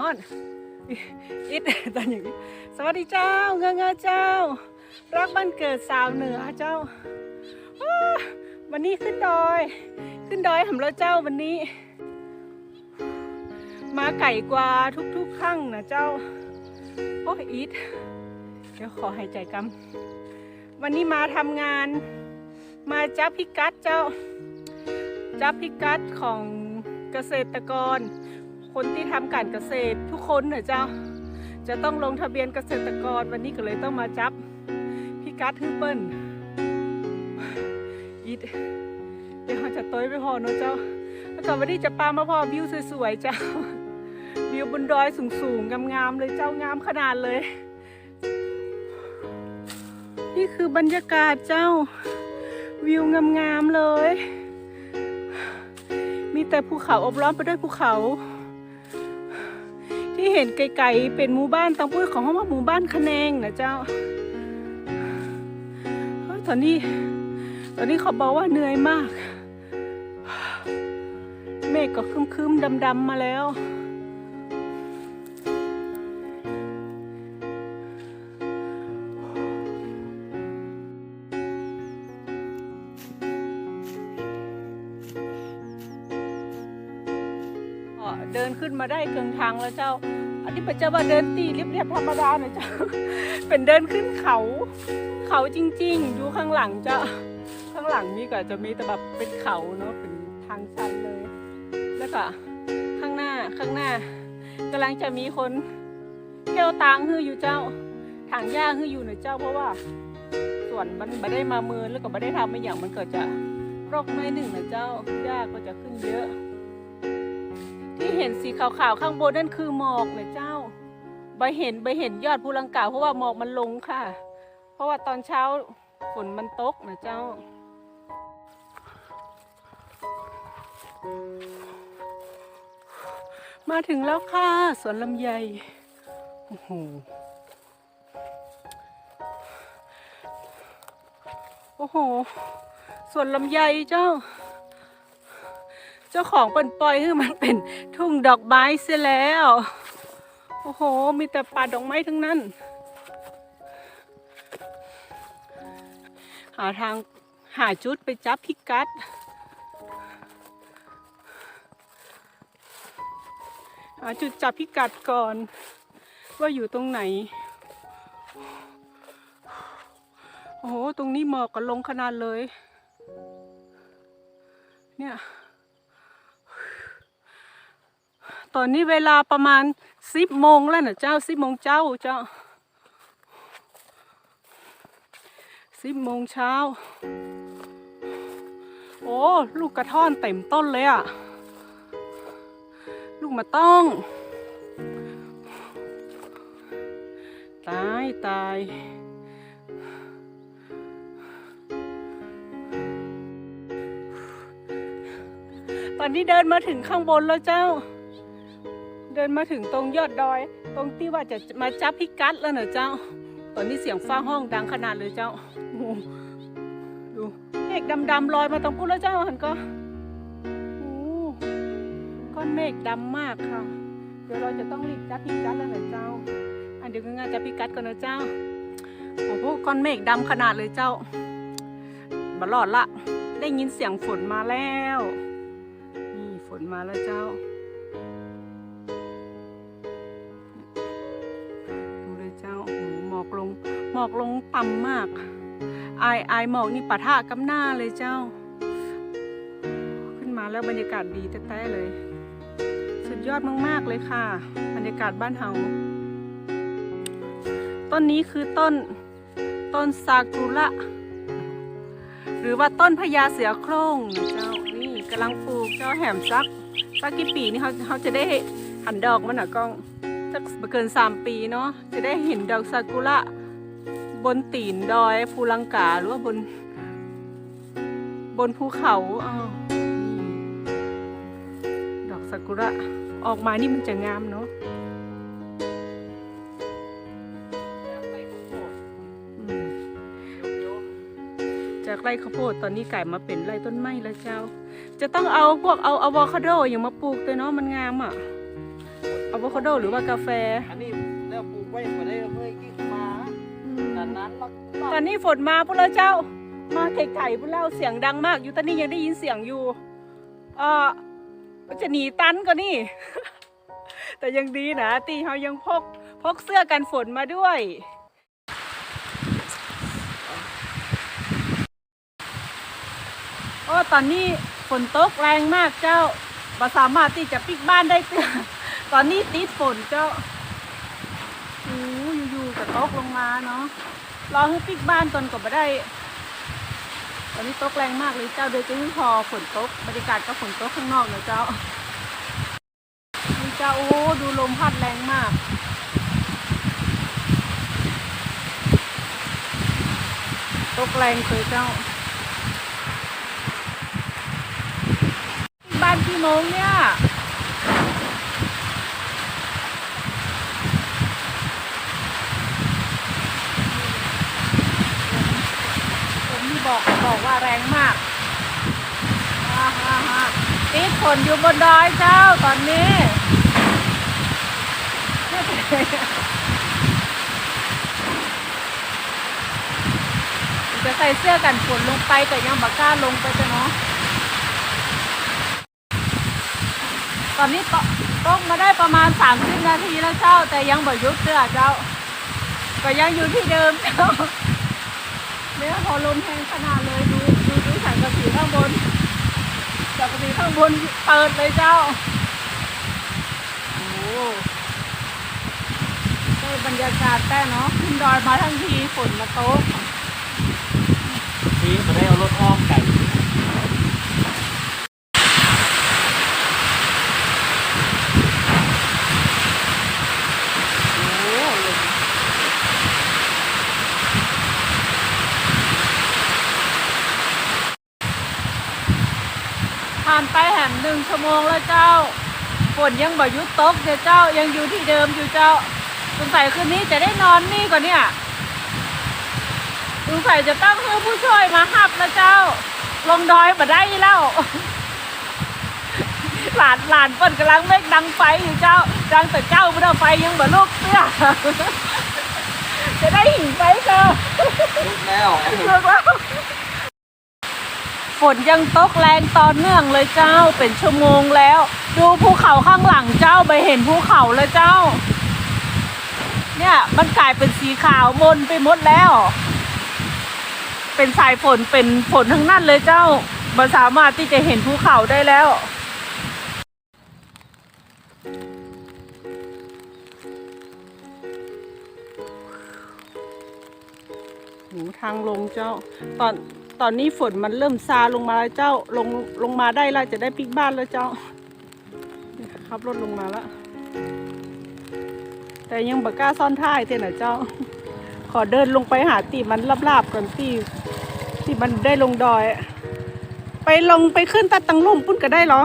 ฮอนอิดตอนอย่างนี้สวัสดีเจ้าเงาเงาเจ้า รักบ้านเกิดสาวเหนือเจ้าวันนี้ขึ้นดอย ขึ้นดอยหำแล้วเจ้าวันนี้ มาไก่กว่าทุกๆครั้งนะเจ้าโอ้อีทเดี๋ยวขอหายใจกำวันนี้มาทำงาน มาจับพิกัดเจ้า จับพิกัดของเกษตรกร คนที่ทำการเกษตรทุกคนนะเจ้า จะต้องลงทะเบียนเกษตรกรวันนี้ก็เลยต้องมาจับพิกัดฮึ่เปิ้ลอีทเดี๋ยวจะต้อยไปพอเนอะเจ้าแล้วก็วันนี้จะปามาพอวิวสวยๆเจ้าวิวบนดอยสูงๆงามๆเลยเจ้างามขนาดเลย นี่คือบรรยากาศเจ้าวิวงามๆเลย มีแต่ภูเขาอบล้อมไปด้วยภูเขา เห็นไกลๆเป็นหมู่บ้านต้องพูดของห้องว่าหมู่บ้านคะแนงนะเจ้าเฮ้ยตอนนี้ ตอนนี้เขาบอกว่าเหนื่อยมาก เมฆก็คึมๆดำๆมาแล้ว เดินขึ้นมาได้เกิงทางแล้วเจ้า อันนี้เป็นเจ้าว่าเดินตีเรียบๆธรรมดานะเจ้า เป็นเดินขึ้นเขา เขาจริงๆ ดูข้างหลังเจ้า ข้างหลังนี่ก็จะมีแต่แบบเป็นเขาเนาะ เป็นทางชันเลย แล้วก็ข้างหน้าข้างหน้ากำลังจะมีคนเที่ยวตางฮืออยู่เจ้าถางหญ้าฮืออยู่นะเจ้าเพราะว่าส่วนมันไม่ได้มาเมินแล้วก็ไม่ได้ทำไม่อย่างมันเกิดจะรกน้อยหนึ่งนะเจ้าหญ้าก็จะขึ้นเยอะ เห็นสีขาวๆข้างบนนั่นคือหมอกนะเจ้าใบเห็นใบเห็นยอดภูลังกาเพราะว่าหมอกมันลงค่ะ เพราะว่าตอนเช้าฝนมันตกนะเจ้า มาถึงแล้วค่ะสวนลำไยโอ้โหโอ้โหสวนลำไยเจ้า เจ้าของเปิ่นปล่อยให้มันเป็นทุ่งดอกไม้เสียแล้ว โอ้โห มีแต่ป่าดอกไม้ทั้งนั้น หาทางหาจุดไปจับพิกัด หาจุดจับพิกัดก่อน ว่าอยู่ตรงไหน โอ้โห ตรงนี้หมอกกันลงขนาดเลย เนี่ย ตอนนี้เวลาประมาณสิบโมงแล้วนะเจ้าสิบโมงเจ้าเจ้าสิบโมงเช้า โอ้ลูกกระท่อนเต็มต้นเลยอะลูกมาต้อง ตายตายตอนนี้เดินมาถึงข้างบนแล้วเจ้า เดินมาถึงตรงยอดดอย ตรงที่ว่าจะมาจับพิกัดแล้วเหนอเจ้า ตอนนี้เสียงฟ้าห้องดังขนาดเลยเจ้าดูเมฆดำๆลอยมาตรงพูดแล้วเจ้าหันก็โอ้ก้อนเมฆดำมากค่ะ เดี๋ยวเราจะต้องรีบจับพิกัดแล้วเหนอเจ้า อันเดี๋ยวงานจับพิกัดก่อนนะเจ้าโอ้โหก้อนเมฆดำขนาดเลยเจ้าบลอดละ ได้ยินเสียงฝนมาแล้ว นี่ฝนมาแล้วเจ้า อกลงต่ำมาก อายอายหมอกนี่ปะทะกับหน้าเลยเจ้า ขึ้นมาแล้วบรรยากาศดีแท้ๆเลย สุดยอดมากๆเลยค่ะ บรรยากาศบ้านเฮาต้นนี้คือต้นต้นซากุระหรือว่าต้นพญาเสือโคร่งนะเจ้านี่กำลังปลูกเจ้าแหมซักสักกี่ปีนี่เขาเขาจะได้หันดอกมันหนะกล้องสักเกินสามปีเนาะจะได้เห็นดอกซากุระ บนตีนดอยภูลังกาหรือว่าบน บนภูเขาอ้าวดอกซากุระออกมานี่มันจะงามเนาะจากไร่ข้าวโพดตอนนี้กลายมาเป็นไร่ต้นไม้แล้วเจ้า จะต้องเอาพวกเอาอะโวคาโดอย่างมาปลูกตัวเนาะมันงามอะอะโวคาโดหรือว่ากาแฟ อันนี้ นานนั้นลักตอนนี้ฝนมาพุ่นแล้วเจ้า มาไก่ๆพุ่นแล้วเสียงดังมาก อยู่ตอนนี้ยังได้ยินเสียงอยู่เออจะหนีตันก็นี่ แต่ยังดีนะตีเขายังพกพกเสื้อกันฝนมาด้วยโอ้ตอนนี้ฝนตกแรงมากเจ้าบ่สามารถที่จะปิกบ้านได้เตือตอนนี้ติดฝนเจ้า ตกลงมาเนาะรอให้ปิกบ้านตนก็บ่ได้ ตอนนี้ตกแรงมากเลยเจ้าเดินจะไม่พอฝนตกบรรยากาศก็ฝนตกข้างนอกนะเจ้านี่เจ้าโอ้ดูลมพัดแรงมากตกแรงเลยเจ้า บ้านกี่โมงเนี่ย ผมนี่ บอกบอกว่าแรงมากอ่าฮะฮะติดฝนอยู่บนดอยเจ้าตอนนี้จะใส่เสื้อกันฝนลงไปแต่ยังบักกล้าลงไปจ้ะเนาะตอนนี้ต้องมาได้ประมาณ30นาทีแล้วเจ้า แต่ยังบ่ยุบเสื้อเจ้า ก็ยังอยู่ที่เดิมเจ้า เนี่ยพอลมแรงขนาดเลยดูดูดูสังกะสีข้างบนสังกะสีข้างบนเปิดเลยเจ้าโอ้โหได้บรรยากาศแต่เนาะขึ้นดอยมาทั้งทีฝนมาโต๊ะทีบ่ได้เอารถอ้อมไก่ โอ้โหลม ผ่านไปแห่งหนึ่งชั่วโมงแล้วเจ้า ฝนยังบ่หยุดตกเดี๋ยวเจ้ายังอยู่ที่เดิมอยู่เจ้าสงสัยคืนนี้จะได้นอนนี่ก่อนเนี่ยสงสัยจะต้องให้ผู้ช่วยมาหับแล้วเจ้า ลงดอยมาได้แล้วหลานหลานเปิ้นกำลังเมฆดังไฟอยู่เจ้า ดังแต่เจ้าไม่ได้ไฟยังบ่ลูกเสื้อจะได้หิงไฟเจ้าลุกแล้วเลิกแล้ว ฝนยังตกแรงต่อเนื่องเลยเจ้าเป็นชั่วโมงแล้ว ดูภูเขาข้างหลังเจ้าไปเห็นภูเขาแล้วเจ้า เนี่ยมันกลายเป็นสีขาวมนไปหมดแล้ว เป็นสายฝนเป็นฝนทั้งนั้นเลยเจ้ามันสามารถที่จะเห็นภูเขาได้แล้วหูทางลงเจ้าตอน ตอนนี้ฝนมันเริ่มซาลงมาแล้วเจ้าลงลงมาได้แล้วจะได้ปิกบ้านแล้วเจ้าขับรถลงมาแล้วแต่ยังบกกล้าซ่อนท้ายเท่นะเจ้า ขอเดินลงไปหาตีมันลาบๆก่อนตีตีมันได้ลงดอย ไปลงไปขึ้นตัดตังลุ่มปุ้นก็ได้เหรอ